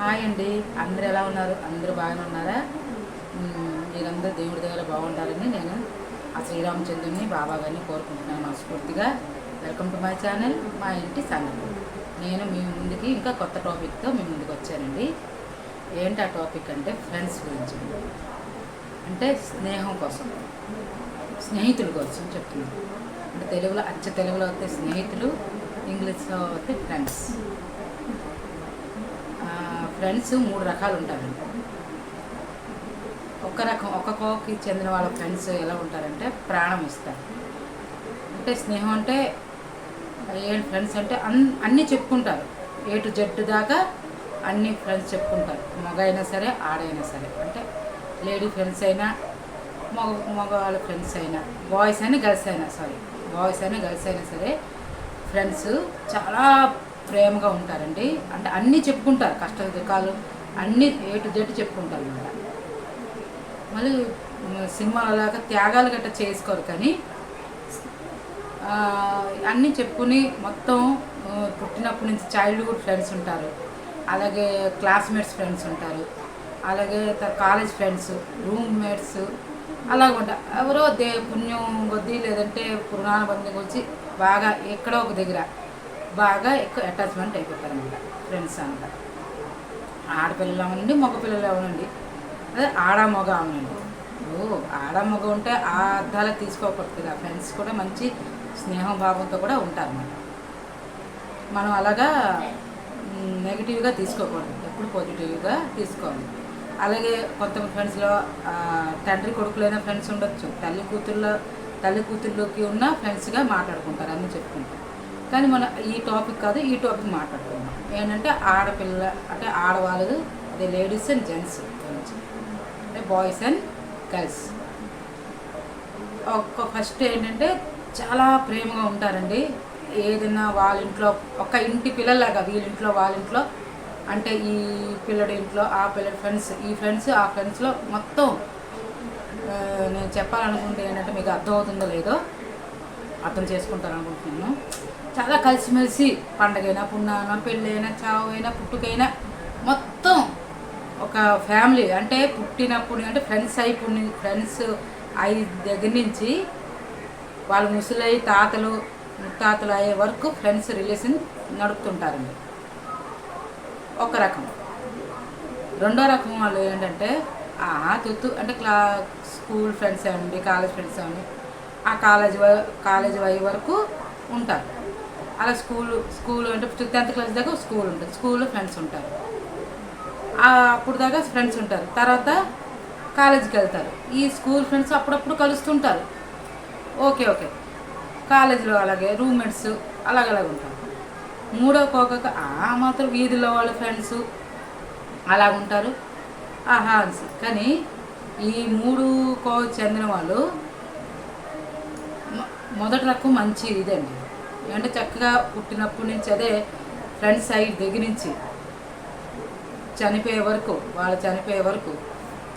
Hi అండి. అందరు ఎలా ఉన్నారు? అందరూ బాగానే ఉన్నారా? మీరందరూ దేవుడి దగ్గర బాగుంటారని నేను ఆ శ్రీరామచంద్రుని బాబా గారిని కోరుకుంటున్నాను మనస్ఫూర్తిగా. వెల్కమ్ టు మై ఛానల్ మా ఇంటి సంగతి నేను మీ ముందుకి ఇంకా కొత్త టాపిక్తో మీ ముందుకు వచ్చానండి. ఏంటి ఆ టాపిక్ అంటే ఫ్రెండ్స్ గురించి. అంటే స్నేహం కోసం. స్నేహితుల కోసం చెప్తున్నాను. అంటే తెలుగులో అచ్చ తెలుగులో అయితే స్నేహితులు ఇంగ్లీష్లో అయితే ఫ్రెండ్స్. ఫ్రెండ్స్ మూడు రకాలు ఉంటారు ఒక రకం ఒక కోకి చెందిన వాళ్ళ ఫ్రెండ్స్ ఎలా ఉంటారంటే ప్రాణం ఇస్తారు. అంటే స్నేహం అంటే ఏడు ఫ్రెండ్స్ అంటే అన్ అన్నీ చెప్పుకుంటారు. ఏ టు జెడ్ దాకా అన్ని ఫ్రెండ్స్ చెప్పుకుంటారు. మగ అయినా సరే ఆడైనా సరే. అంటే లేడీ ఫ్రెండ్స్ అయినా మగ మగవాళ్ళ ఫ్రెండ్స్ అయినా బాయ్స్ అయినా గర్ల్స్ అయినా సారీ బాయ్స్ అయినా గర్ల్స్ అయినా సరే ఫ్రెండ్స్ చాలా ప్రేమగా ఉంటారండి. అంటే అన్నీ చెప్పుకుంటారు కష్ట దుఃఖాలు అన్నీ ఏ టు జెడ్ చెప్పుకుంటారు అనమాట. మళ్ళీ సినిమాలలాగా త్యాగాలు గట్రా చేసుకోరు కానీ అన్నీ చెప్పుకుని మొత్తం పుట్టినప్పటి నుంచి చైల్డ్హుడ్ ఫ్రెండ్స్ ఉంటారు. అలాగే క్లాస్మేట్స్ ఫ్రెండ్స్ ఉంటారు. అలాగే కాలేజ్ ఫ్రెండ్స్ రూమ్మేట్స్ అలాగ ఉంటారు ఎవరో దే పుణ్యం కొద్దీ లేదంటే పురాణబంధం వచ్చి బాగా ఎక్కడో ఒక దగ్గర బాగా ఎక్కువ అటాచ్మెంట్ అయిపోతారు అనమాట ఫ్రెండ్స్ అంతా. ఆడపిల్లలు అవనండి మగ పిల్లలు అవనండి. అదే ఆడ మగ అవనండి. ఓ ఆడ మగ ఉంటే ఆ అర్థాలు తీసుకోకూడదు కదా ఫ్రెండ్స్ కూడా మంచి స్నేహం భావంతో కూడా ఉంటారు అనమాట మనం అలాగా నెగిటివ్గా తీసుకోకూడదు. ఎప్పుడు పాజిటివ్గా తీసుకోవాలి. అలాగే కొంత ఫ్రెండ్స్లో తండ్రి కొడుకులైన ఫ్రెండ్స్ ఉండొచ్చు. తల్లి కూతుళ్ళ తల్లి కూతుళ్ళకి ఉన్న ఫ్రెండ్స్గా మాట్లాడుకుంటారు అని చెప్పుకుంటారు. కానీ మన ఈ టాపిక్ కాదు ఈ టాపిక్ మాట్లాడుకుందాం. ఏంటంటే ఆడపిల్ల అంటే ఆడవాళ్ళు అదే లేడీస్ అండ్ జెంట్స్ గురించి. అంటే బాయ్స్ అండ్ గర్ల్స్ ఒక్క ఫస్ట్ ఏంటంటే చాలా ప్రేమగా ఉంటారండి. ఏదైనా వాళ్ళ ఇంట్లో ఒక ఇంటి పిల్లలాగా వీళ్ళింట్లో వాళ్ళ ఇంట్లో అంటే ఈ పిల్లడి ఇంట్లో ఆ పిల్లడి ఫ్రెండ్స్ ఈ ఫ్రెండ్స్ ఆ ఫ్రెండ్స్లో మొత్తం నేను చెప్పాలనుకుంటే ఏంటంటే మీకు అర్థమవుతుందో లేదో అర్థం చేసుకుంటారు అనుకుంటున్నాను చాలా కలిసిమెలిసి పండగైనా పున్నాన పెళ్ళైనా చావు అయినా పుట్టుకైనా మొత్తం ఒక ఫ్యామిలీ. అంటే పుట్టినప్పుడు అంటే ఫ్రెండ్స్ అయిపోయి ఫ్రెండ్స్ అయి దగ్గర నుంచి వాళ్ళు ముసలై తాతలు ముత్తాతలు అయ్యే వరకు ఫ్రెండ్స్ రిలేషన్ నడుపుతుంటారండి. ఒక రకం. రెండో రకం వాళ్ళు ఏంటంటే ఆ తుత్తు అంటే క్లా స్కూల్ ఫ్రెండ్స్ అవ్వండి కాలేజ్ ఫ్రెండ్స్ అవ్వండి ఆ కాలేజ్ కాలేజ్ అయ్యే వరకు ఉంటారు. అలా స్కూల్ స్కూల్ అంటే టెన్త్ క్లాస్ దాకా స్కూల్ ఉంటుంది. స్కూల్లో ఫ్రెండ్స్ ఉంటారు. అప్పుడు దాకా ఫ్రెండ్స్ ఉంటారు. తర్వాత కాలేజీకి వెళ్తారు. ఈ స్కూల్ ఫ్రెండ్స్ అప్పుడప్పుడు కలుస్తుంటారు. Okay okay. కాలేజీలో అలాగే రూమ్మేట్స్ అలాగలాగ ఉంటారు. మూడో కోక ఆ మాత్రం వీధిలో వాళ్ళ ఫ్రెండ్స్ అలాగుంటారు ఆహా కానీ ఈ మూడు కో చెందిన వాళ్ళు మొదటి రకం మంచి ఇదండి. అంటే చక్కగా పుట్టినప్పటి నుంచి అదే ఫ్రెండ్స్ సైడ్ దగ్గర నుంచి చనిపోయే వరకు వాళ్ళు చనిపోయే వరకు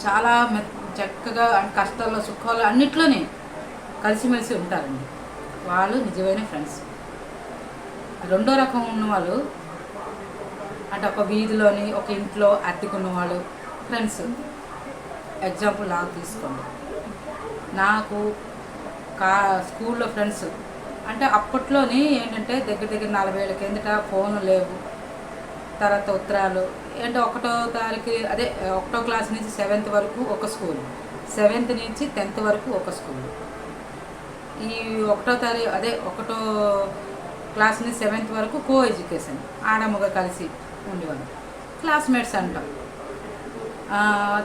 చాలా మె చక్కగా కష్టాల్లో సుఖాల్లో అన్నిట్లోనే కలిసిమెలిసి ఉంటారండి. వాళ్ళు నిజమైన ఫ్రెండ్స్. రెండో రకం ఉన్న వాళ్ళు అంటే ఒక వీధిలోని ఒక ఇంట్లో అద్దెకున్న వాళ్ళు ఫ్రెండ్స్. ఎగ్జాంపుల్ నాకు తీసుకోండి. నాకు కా స్కూల్లో ఫ్రెండ్స్ అంటే అప్పట్లోని ఏంటంటే దగ్గర దగ్గర నలభై ఏళ్ళ కిందట ఫోన్లు లేవు. తర్వాత ఉత్తరాలు. అంటే ఒకటో తారీఖు అదే ఒకటో క్లాస్ నుంచి సెవెంత్ వరకు ఒక స్కూల్. సెవెంత్ నుంచి టెన్త్ వరకు ఒక స్కూల్. ఈ ఒకటో తారీఖు అదే ఒకటో క్లాస్ నుంచి సెవెంత్ వరకు కో ఎడ్యుకేషన్ ఆడమ్మగా కలిసి ఉండేవాళ్ళు. క్లాస్మేట్స్ అంటాం.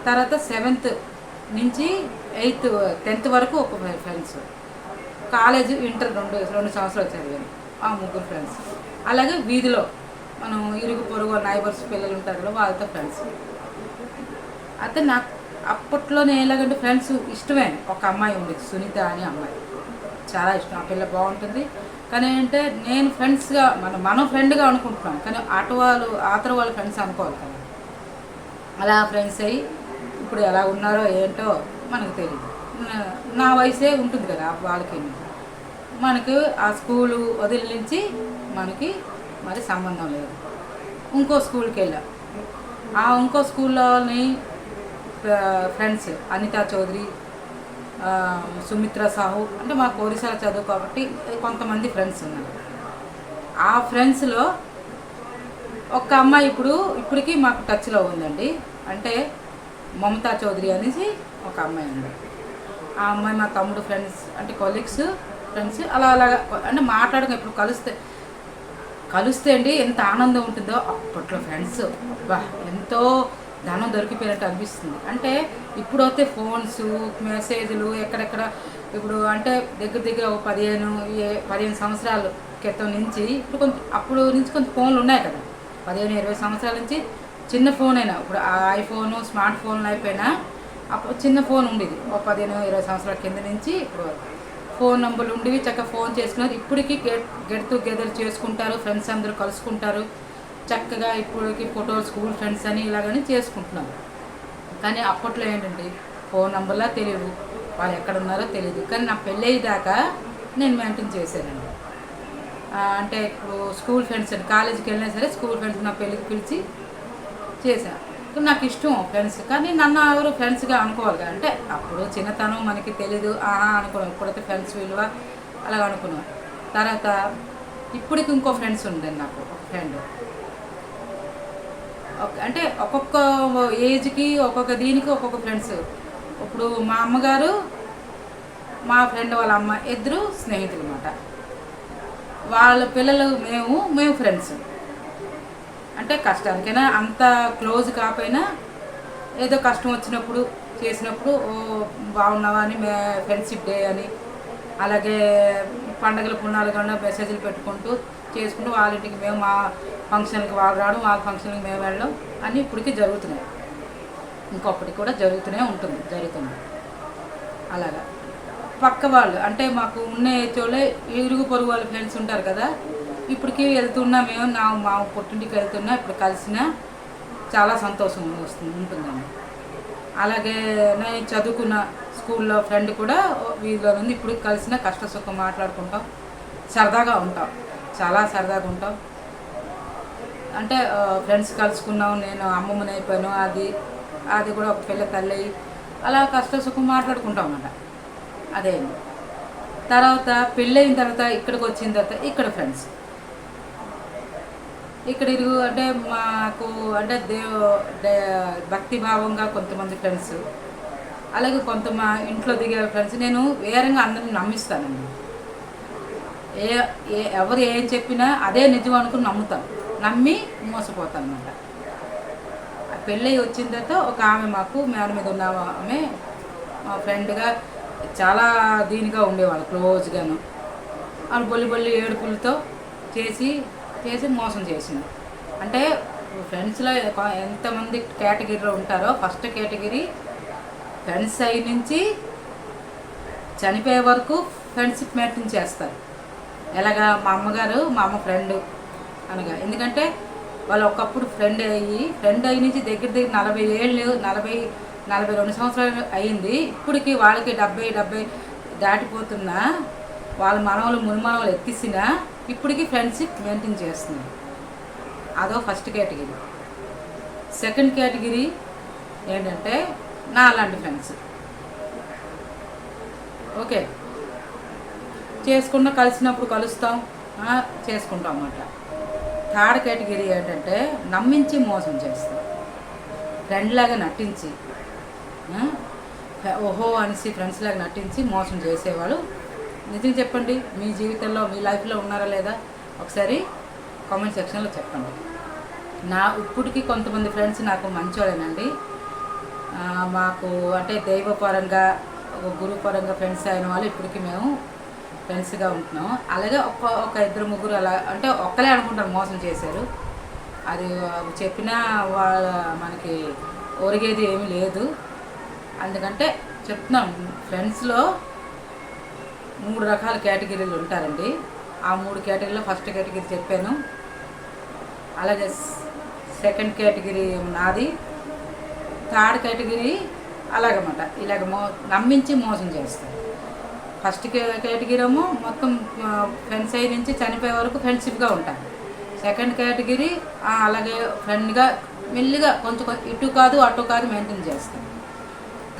తర్వాత సెవెంత్ నుంచి ఎయిత్ టెన్త్ వరకు ఒక ఫ్రెండ్స్. కాలేజ్ ఇంటర్ రెండు రెండు సంవత్సరాలు చదివాను ఆ ముగ్గురు ఫ్రెండ్స్ అలాగే వీధిలో మనం ఇరుగు పొరుగు నైబర్స్ పిల్లలు ఉంటారు కదా వాళ్ళతో ఫ్రెండ్స్ అయితే నాకు అప్పట్లోనే ఎలాగంటే ఫ్రెండ్స్ ఇష్టమే. ఒక అమ్మాయి ఉంది సునీత అని అమ్మాయి. చాలా ఇష్టం. ఆ పిల్ల బాగుంటుంది. కానీ ఏంటంటే నేను ఫ్రెండ్స్గా మన మనం ఫ్రెండ్గా అనుకుంటున్నాం. కానీ అటు వాళ్ళు ఆతర వాళ్ళ ఫ్రెండ్స్ అనుకోవాలి కదా. అలా ఫ్రెండ్స్ అయ్యి ఇప్పుడు ఎలా ఉన్నారో ఏంటో మనకు తెలియదు నా- వయసే ఉంటుంది కదా వాళ్ళకి. మనకు ఆ స్కూలు వదిలించి మనకి మరి సంబంధం లేదు. ఇంకో స్కూల్కి వెళ్ళా. ఆ ఇంకో స్కూల్లోని ఫ్రెండ్స్ అనితా చౌదరి సుమిత్ర సాహు అంటే మాకు ఒరిస్సాలో చదువు కాబట్టి కొంతమంది ఫ్రెండ్స్ ఉన్నారు. ఆ ఫ్రెండ్స్లో ఒక అమ్మాయి ఇప్పుడు ఇప్పటికీ మాకు టచ్లో ఉందండి. అంటే మమతా చౌదరి అనేసి ఒక అమ్మాయి ఉంది. ఆ అమ్మాయి మా తమ్ముడు ఫ్రెండ్స్ అంటే కొలీగ్స్ ఫ్రెండ్స్ అలా అలాగా అంటే మాట్లాడక ఇప్పుడు కలిస్తే కలిస్తే అండి ఎంత ఆనందం ఉంటుందో. అప్పట్లో ఫ్రెండ్స్ అబ్బా ఎంతో ధనం దొరికిపోయినట్టు అనిపిస్తుంది. అంటే ఇప్పుడు ఫోన్స్ మెసేజ్లు ఎక్కడెక్కడ ఇప్పుడు అంటే దగ్గర దగ్గర ఒక పదిహేను ఏ- పదిహేను సంవత్సరాల క్రితం నుంచి ఇప్పుడు కొంచెం అప్పుడు నుంచి కొంచెం ఫోన్లు ఉన్నాయి కదా. పదిహేను ఇరవై సంవత్సరాల నుంచి చిన్న ఫోన్ అయినా ఇప్పుడు ఆ ఐఫోను స్మార్ట్ ఫోన్లు అయిపోయినా అప్పుడు చిన్న ఫోన్ ఉండేది. ఒక పదిహేను ఇరవై సంవత్సరాల కింద నుంచి ఇప్పుడు వరకు. ఫోన్ నెంబర్లు ఉండేవి చక్కగా ఫోన్ చేసుకున్నారు. ఇప్పటికీ గెట్ గెట్ టుగెదర్ చేసుకుంటారు ఫ్రెండ్స్ అందరూ కలుసుకుంటారు. చక్కగా ఇప్పటికి ఫోటో స్కూల్ ఫ్రెండ్స్ అని ఇలాగని చేసుకుంటున్నారు కానీ అప్పట్లో ఏంటండి ఫోన్ నెంబర్లా తెలియదు. వాళ్ళు ఎక్కడ ఉన్నారో తెలియదు. కానీ నా పెళ్ళి నేను మెయింటైన్ చేశానండి. అంటే ఇప్పుడు స్కూల్ ఫ్రెండ్స్ కాలేజీకి వెళ్ళినా సరే స్కూల్ ఫ్రెండ్స్ నా పెళ్ళికి పిలిచి చేశాను. నాకు ఇష్టం ఫ్రెండ్స్ కానీ నన్ను ఎవరు ఫ్రెండ్స్గా అనుకోవాలి కదా. అంటే అప్పుడు చిన్నతనం మనకి తెలీదు. ఆహా అనుకున్నాం. ఇప్పుడైతే ఫ్రెండ్స్ విలువ అలాగ అనుకున్నాం. తర్వాత ఇప్పటికి ఇంకో ఫ్రెండ్స్ ఉండండి నాకు ఒక ఫ్రెండ్ అంటే ఒక్కొక్క ఏజ్కి ఒక్కొక్క దీనికి ఒక్కొక్క ఫ్రెండ్స్ ఇప్పుడు మా అమ్మగారు మా ఫ్రెండ్ వాళ్ళ అమ్మ ఇద్దరు స్నేహితులు అన్నమాట. వాళ్ళ పిల్లలు మేము మేము ఫ్రెండ్స్ అంటే కష్టానికైనా అంత క్లోజ్ కాకపోయినా ఏదో కష్టం వచ్చినప్పుడు చేసినప్పుడు ఓ బాగున్నావా అని మే ఫ్రెండ్షిప్ డే అని అలాగే పండగల పుణ్యాలు కన్నా మెసేజ్లు పెట్టుకుంటూ చేసుకుంటూ వాళ్ళ ఇంటికి మేము మా ఫంక్షన్కి వాళ్ళు రావడం వాళ్ళ ఫంక్షన్కి మేము వెళ్ళడం అన్నీ ఇప్పటికీ జరుగుతున్నాయి. ఇంకొకటి కూడా జరుగుతూనే ఉంటుంది జరుగుతుంది అలాగా. పక్క వాళ్ళు అంటే మాకు ఉన్న ఏచోళ్ళే ఇరుగు పొరుగు వాళ్ళ ఫ్రెండ్స్ ఉంటారు కదా ఇప్పటికి వెళ్తున్నా మేము నా మా పుట్టింటికి వెళ్తున్నా ఇప్పుడు కలిసినా చాలా సంతోషం వస్తుంది ఉంటుందండి అలాగే నేను చదువుకున్న స్కూల్లో ఫ్రెండ్ కూడా వీధిలో ఉంది ఇప్పుడు కలిసిన కష్ట సుఖం మాట్లాడుకుంటాం సరదాగా ఉంటాం చాలా సరదాగా ఉంటాం. అంటే ఫ్రెండ్స్ కలుసుకున్నాం నేను అమ్మమ్మని అయిపోయాను అది అది కూడా ఒక పిల్ల తల్లి అలా కష్ట సుఖం మాట్లాడుకుంటాం అన్నమాట. అదే తర్వాత పెళ్ళయిన తర్వాత ఇక్కడికి వచ్చిన తర్వాత ఇక్కడ ఫ్రెండ్స్. ఇక్కడ ఇరుగు అంటే మాకు అంటే దేవ దే- భక్తి భావంగా కొంతమంది ఫ్రెండ్స్ అలాగే కొంత మా ఇంట్లో దిగే ఫ్రెండ్స్ నేను వేరంగా అందరిని నమ్మిస్తానండి. ఏ ఏ ఎవరు ఏం చెప్పినా అదే నిజం అనుకుని నమ్ముతాను నమ్మి మోసపోతాను అనమాట పెళ్ళి వచ్చిన తర్వాత ఒక ఆమె మాకు మేడ మీద ఉన్న ఆమె మా ఫ్రెండ్గా చాలా దీనిగా ఉండేవాళ్ళు క్లోజ్గాను వాళ్ళు బొల్లి బొల్లి ఏడుపులతో చేసి చేసి మోసం చేసింది. అంటే ఫ్రెండ్స్లో ఎంతమంది కేటగిరీలో ఉంటారో ఫస్ట్ కేటగిరీ ఫ్రెండ్స్ అయి నుంచి చనిపోయే వరకు ఫ్రెండ్షిప్ మెయింటైన్ చేస్తారు. ఎలాగా మా అమ్మగారు మా అమ్మ ఫ్రెండ్ అనగా. ఎందుకంటే వాళ్ళు ఒకప్పుడు ఫ్రెండ్ అయ్యి ఫ్రెండ్ అయ్యి నుంచి దగ్గర దగ్గర నలభై ఏళ్ళు నలభై నలభై రెండు సంవత్సరాలు అయింది. ఇప్పటికి వాళ్ళకి డెబ్బై డెబ్బై దాటిపోతున్నా వాళ్ళ మనవలు మునిమనవలు ఎక్కిసినా ఇప్పటికి ఫ్రెండ్షిప్ మెయింటైన్ చేస్తున్నారు అదో ఫస్ట్ కేటగిరీ సెకండ్ కేటగిరీ ఏంటంటే నా అలాంటి ఫ్రెండ్స్ ఓకే చేసుకున్న కలిసినప్పుడు కలుస్తాం. చేసుకుంటాం అన్నమాట. థర్డ్ కేటగిరీ ఏంటంటే నమ్మించి మోసం చేస్తాం. ఫ్రెండ్ లాగా నటించి ఓహో అనేసి ఫ్రెండ్స్ లాగా నటించి మోసం చేసేవాళ్ళు నిజం చెప్పండి మీ జీవితంలో మీ లైఫ్లో ఉన్నారా లేదా? ఒకసారి కామెంట్ సెక్షన్లో చెప్పండి. నా ఇప్పటికి కొంతమంది ఫ్రెండ్స్ నాకు మంచోళ్ళేనండి. మాకు అంటే దైవపరంగా ఒక గురుపరంగా ఫ్రెండ్స్ అయిన వాళ్ళు ఇప్పటికీ మేము ఫ్రెండ్స్గా ఉంటున్నాం అలాగే ఒక్క ఒక ఇద్దరు ముగ్గురు అలా అంటే ఒక్కలే అనుకుంటారు మోసం చేశారు. అది చెప్పినా వాళ్ళ మనకి ఒరిగేది ఏమీ లేదు. అందుకంటే చెప్తున్నాం ఫ్రెండ్స్లో మూడు రకాల కేటగిరీలు ఉంటారండి. ఆ మూడు కేటగిరీలో ఫస్ట్ కేటగిరీ చెప్పాను. అలాగే సెకండ్ కేటగిరీ నాది. థర్డ్ కేటగిరీ అలాగమాట ఇలాగ మో నమ్మించి మోసం చేస్తారు. ఫస్ట్ కేటగిరీ ఏమో మొత్తం ఫ్రెండ్స్ అయ్యి నుంచి చనిపోయే వరకు ఫ్రెండ్షిప్గా ఉంటారు. సెకండ్ కేటగిరీ అలాగే ఫ్రెండ్గా మెల్లిగా కొంచెం కొంచెం ఇటు కాదు అటు కాదు మెయింటైన్ చేస్తాం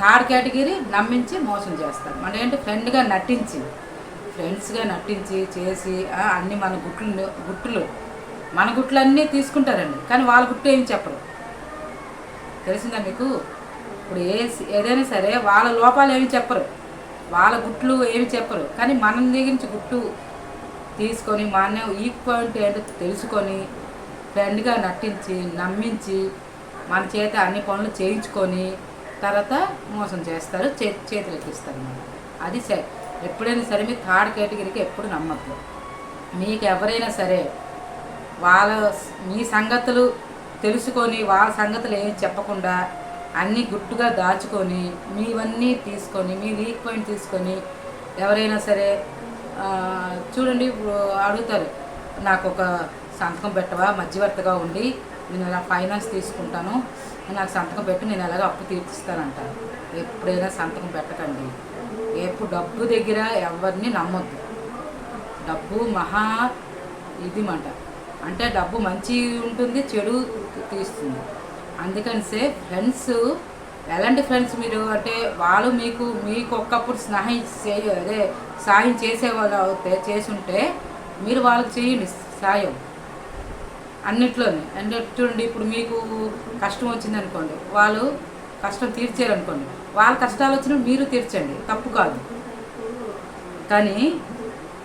థర్డ్ కేటగిరీ నమ్మించి మోసం చేస్తారు. మన ఏంటి? ఫ్రెండ్గా నటించి ఫ్రెండ్స్గా నటించి చేసి అన్నీ అన్ని మన గుట్లు గుట్టులు మన గుట్లన్నీ తీసుకుంటారండి. కానీ వాళ్ళ గుట్టు ఏమి చెప్పరు. తెలిసిందా మీకు? ఇప్పుడు ఏ ఏదైనా సరే వాళ్ళ లోపాలు ఏమి చెప్పరు. వాళ్ళ గుట్లు ఏమి చెప్పరు. కానీ మన దగ్గర నుంచి గుట్టు తీసుకొని మన ఈక్ పాయింట్ ఏంటో తెలుసుకొని ఫ్రెండ్గా నటించి నమ్మించి మన చేత అన్ని పనులు చేయించుకొని తర్వాత మోసం చేస్తారు చే చేతులెక్కిస్తారు అన్నమాట అది సరే ఎప్పుడైనా సరే మీరు థర్డ్ కేటగిరీకి ఎప్పుడు నమ్మద్దు. మీకు ఎవరైనా సరే వాళ్ళ మీ సంగతులు తెలుసుకొని వాళ్ళ సంగతులు ఏమి చెప్పకుండా అన్నీ గుట్టుగా దాచుకొని మీవన్నీ తీసుకొని మీ వీక్ పాయింట్ తీసుకొని ఎవరైనా సరే చూడండి ఇప్పుడు అడుగుతారు నాకు ఒక సంతకం పెట్టవా మధ్యవర్తిగా ఉండి నేను ఇలా ఫైనాన్స్ తీసుకుంటాను నాకు సంతకం పెట్టి నేను ఎలాగో అప్పు తీర్చిస్తానంటారు. ఎప్పుడైనా సంతకం పెట్టకండి. ఎప్పుడు డబ్బు దగ్గర ఎవరిని నమ్మొద్దు. డబ్బు మహా ఇది మాట అంటే డబ్బు మంచి ఉంటుంది చెడు తీస్తుంది. అందుకని సే ఫ్రెండ్స్ ఎలాంటి ఫ్రెండ్స్ మీరు? అంటే వాళ్ళు మీకు మీకు ఒక్కప్పుడు స్నేహం చే- అదే సాయం చేసేవాళ్ళు అవుతే చేసుంటే మీరు వాళ్ళకి చేయండి సాయం. అన్నిట్లోనే. అంటే చూడండి ఇప్పుడు మీకు కష్టం వచ్చింది అనుకోండి వాళ్ళు కష్టం తీర్చారు అనుకోండి వాళ్ళ కష్టాలు వచ్చినా మీరు తీర్చండి తప్పు కాదు. కానీ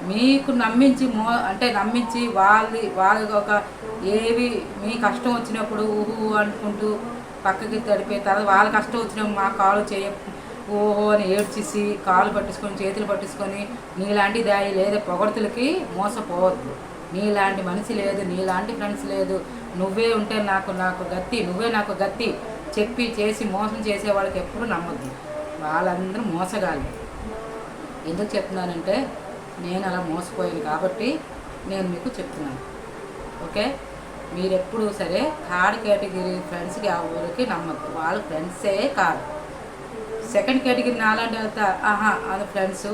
మీకు నమ్మించి మో అంటే నమ్మించి వాళ్ళ వాళ్ళ ఒక ఏవి మీ కష్టం వచ్చినప్పుడు ఊహు అనుకుంటూ పక్కకి తడిపే తర్వాత వాళ్ళ కష్టం వచ్చినప్పుడు మా కాలు చేయ ఓహో అని ఏడ్చేసి కాలు పట్టించుకొని చేతులు పట్టించుకొని నీలాంటి దాయి లేదా పొగడతలకి మోసపోవద్దు. నీలాంటి మనిషి లేదు నీలాంటి ఫ్రెండ్స్ లేదు. నువ్వే ఉంటే నాకు నాకు గత్తి నువ్వే నాకు గత్తి చెప్పి చేసి మోసం చేసే వాళ్ళకి ఎప్పుడు నమ్మద్దు. వాళ్ళందరూ మోసగాలి ఎందుకు చెప్తున్నానంటే నేను అలా మోసపోయాను కాబట్టి నేను మీకు చెప్తున్నాను. ఓకే? మీరు ఎప్పుడు సరే థర్డ్ కేటగిరీ ఫ్రెండ్స్కి ఎవరికి నమ్మద్దు. వాళ్ళు ఫ్రెండ్సే కాదు. సెకండ్ కేటగిరీ నాలాంటి వెళ్తా ఆహా అది ఫ్రెండ్స్.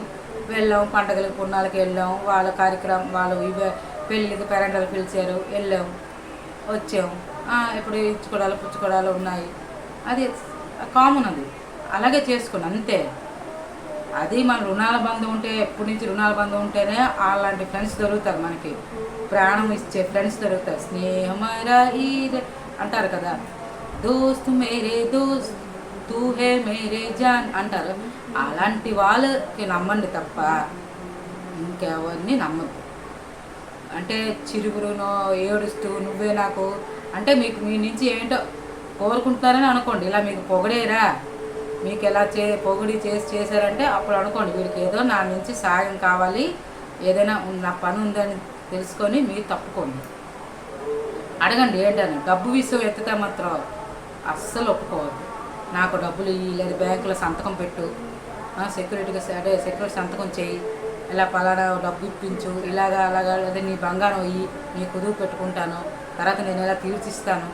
వెళ్ళాం పండగలకు పుణ్యాలకు వెళ్ళాం వాళ్ళ కార్యక్రమం వాళ్ళు ఇవే పెళ్ళికి పెరంగలు పిలిచారు వెళ్ళాం వచ్చాం. ఇప్పుడు ఇచ్చుకోవడాలు పుచ్చుకోవడాలు ఉన్నాయి. అది కామన్ అది. అలాగే చేసుకోండి అంతే. అది మన రుణాల బంధం ఉంటే ఎప్పటి నుంచి రుణాల బంధం ఉంటేనే అలాంటి ఫ్రెండ్స్ దొరుకుతారు మనకి. ప్రాణం ఇచ్చే ఫ్రెండ్స్ దొరుకుతారు. స్నేహమరా ఈదే అంటారు కదా. దోస్త్ మేరే దోస్త్ తూ హే మేరే జాన్ అంటారు. అలాంటి వాళ్ళకి నమ్మండి తప్ప ఇంకెవరిని నమ్మద్దు. అంటే చిరుగురునో ఏడుస్తూ నువ్వే నాకు అంటే మీకు మీ నుంచి ఏంటో కోరుకుంటున్నారని అనుకోండి. ఇలా మీకు పొగడేరా? మీకు ఎలా చే పొగిడి చేసి చేశారంటే అప్పుడు అనుకోండి. వీడికి ఏదో నా నుంచి సాయం కావాలి. ఏదైనా నా పని ఉందని తెలుసుకొని మీరు తప్పుకోండి. అడగండి ఏంటని. డబ్బు విషయం ఎత్తితే మాత్రం అస్సలు ఒప్పుకోవద్దు. నాకు డబ్బులు ఇవి లేదు బ్యాంకులో సంతకం పెట్టు. సెక్యూరిటీగా అదే సెక్యూరిటీ సంతకం చేయి. ఇలా పలానా డబ్బు ఇప్పించు ఇలాగా అలాగా లేదా నీ బంగారం ఇయ్యి నీ కుదువు పెట్టుకుంటాను తర్వాత నేను ఎలా తీర్చిస్తాను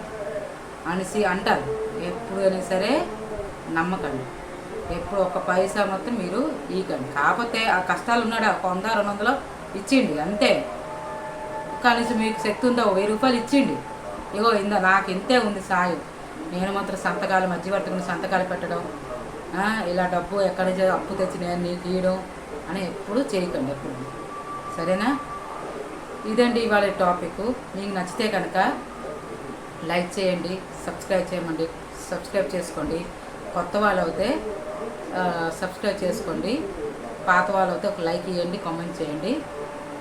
అనేసి అంటారు. ఎప్పుడైనా సరే నమ్మకండి. ఎప్పుడు ఒక పైసా మొత్తం మీరు ఈకండి కాకపోతే ఆ కష్టాలు ఉన్నాడు? ఒక వంద రెండు వందలు ఇచ్చిండి అంతే. కనీసం మీకు శక్తి ఉందా? వెయ్యి రూపాయలు ఇచ్చిండి. ఇగో ఇందా నాకు ఇంతే ఉంది సాయం. నేను మాత్రం సంతకాలు మధ్యవర్తిని సంతకాలు పెట్టడం ఇలా డబ్బు ఎక్కడ నుంచి అప్పు తెచ్చి నేను నీకు ఇవ్వడం అని ఎప్పుడు చేయకండి ఎప్పుడు. సరేనా? ఇదండి ఇవాళ టాపిక్. మీకు నచ్చితే కనుక లైక్ చేయండి సబ్స్క్రైబ్ చేయమండి సబ్స్క్రైబ్ చేసుకోండి. కొత్త వాళ్ళు అయితే సబ్స్క్రైబ్ చేసుకోండి. పాత వాళ్ళు అయితే ఒక లైక్ ఇవ్వండి కామెంట్ చేయండి.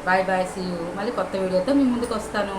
Bye bye see you. మళ్ళీ కొత్త వీడియోతో మీ ముందుకు వస్తాను.